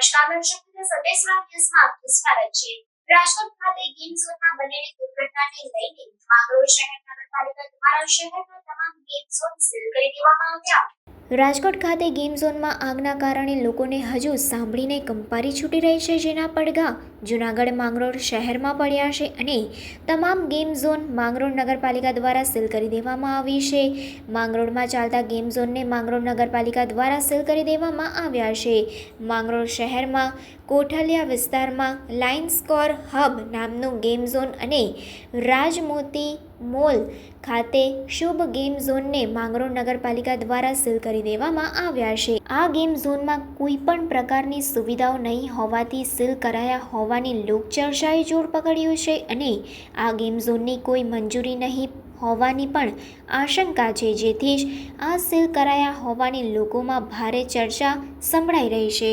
સત્યાવીસમાં દિવસમાં આપનું સ્વાગત છે. રાજકોટ ખાતે ગેમ ઝોનમાં બનેલી દુર્ઘટનાને લઈને માંગરોળ શહેર નગરપાલિકા દ્વારા શહેરના તમામ ગેમ ઝોન સીલ કરી દેવામાં આવ્યા. રાજકોટ ખાતે ગેમ ઝોનમાં આગના કારણે લોકોને હજુ સાંભળીને કંપારી છૂટી રહી છે જેના પડઘા જૂનાગઢ માંગરોળ શહેરમાં પડ્યા છે અને તમામ ગેમ ઝોન માંગરોળ નગરપાલિકા દ્વારા સીલ કરી દેવામાં આવી છે. માંગરોળમાં ચાલતા ગેમ ઝોનને માંગરોળ નગરપાલિકા દ્વારા સીલ કરી દેવામાં આવ્યા છે. માંગરોળ શહેરમાં કોઠલિયા વિસ્તારમાં લાઇન સ્કોર હબ નામનું ગેમ ઝોન અને રાજમોતી મોલ ખાતે શુભ ગેમ ઝોનને માંગરોળ નગરપાલિકા દ્વારા સીલ કરી દેવામાં આવ્યા છે. આ ગેમ ઝોનમાં કોઈ પણ પ્રકારની સુવિધાઓ નહીં હોવાથી સીલ કરાયા હોવાની લોકચર્ચાએ જોર પકડ્યું છે અને આ ગેમ ઝોનની કોઈ મંજૂરી નહીં હોવાની પણ આશંકા છે, જેથી જ આ સીલ કરાયા હોવાની લોકોમાં ભારે ચર્ચા સંભળાઈ રહી છે.